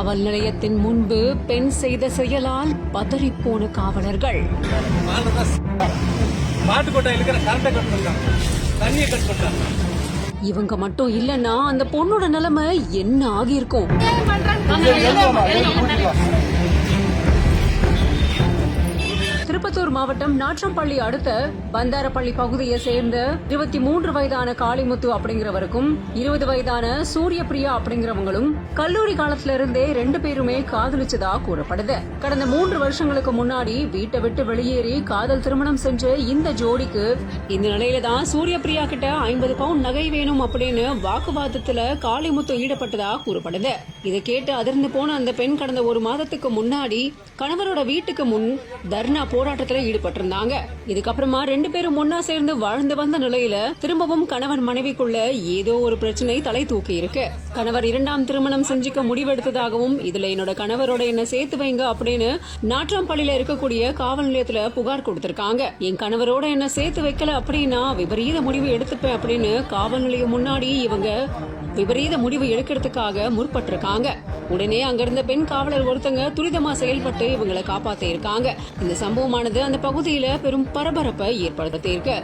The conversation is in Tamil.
காவல் நிலையத்தின் முன்பு பெண் செய்த செயலால் பதறிப்போன காவலர்கள். இவங்க மட்டும் இல்லனா அந்த பொண்ணோட நிலைமை என்ன ஆகியிருக்கும்? திருப்பத்தூர் மாவட்டம் நாற்றம்பள்ளி அடுத்த பந்தாரப்பள்ளி பகுதியை சேர்ந்த இருபத்தி மூன்று வயதான காளிமுத்து அப்படிங்கிறவருக்கும் இருபது வயதான சூரியபிரியா அப்படிங்கிறவங்களும் கல்லூரி காலத்துல இருந்தே ரெண்டு பேருமே காதலிச்சதா கூறப்படுது. கடந்த மூன்று வருஷங்களுக்கு முன்னாடி வீட்டை விட்டு வெளியேறி காதல் திருமணம் செஞ்ச இந்த ஜோடிக்கு இந்த நிலையில தான் சூரியபிரியா கிட்ட ஐம்பது பவுண்ட் நகை வேணும் அப்படின்னு வாக்குவாதத்துல காளிமுத்து ஈடுபட்டதா கூறப்படுது. இதை கேட்டு அதிர்ந்து போன அந்த பெண் கடந்த ஒரு மாதத்துக்கு முன்னாடி கணவரோட வீட்டுக்கு முன் தர்ணா போராட்டத்தில் ஈடுபட்டிருந்தாங்க. இதுக்கப்புறமா ரெண்டு பேரும் ஒன்னா சேர்ந்து வாழ்ந்து வந்த நிலையில திரும்பவும் கணவன் மனைவிக்குள்ள ஏதோ ஒரு பிரச்சனை தலை தூக்கி இருக்கு. கணவர் இரண்டாம் திருமணம் செஞ்சுக்க முடிவெடுத்ததாகவும் இதுல என்னோட கணவரோட என்ன சேர்த்து வைங்க அப்படின்னு நாற்றாம்பள்ளியில இருக்கக்கூடிய காவல் நிலையத்துல புகார் கொடுத்திருக்காங்க. என் கணவரோட என்ன சேர்த்து வைக்கல அப்படின்னா விபரீத முடிவு எடுத்துப்பேன் அப்படின்னு காவல் நிலையம் முன்னாடி இவங்க விபரீத முடிவு எடுக்கிறதுக்காக முற்பட்டிருக்காங்க. உடனே அங்கிருந்த பெண் காவலர் ஒருத்தங்க துரிதமா செயல்பட்டு இவங்களை காப்பாத்தி இருக்காங்க இந்த சம்பவமானது அந்த பகுதியில பெரும் பரபரப்பை ஏற்படுத்தியிருக்கு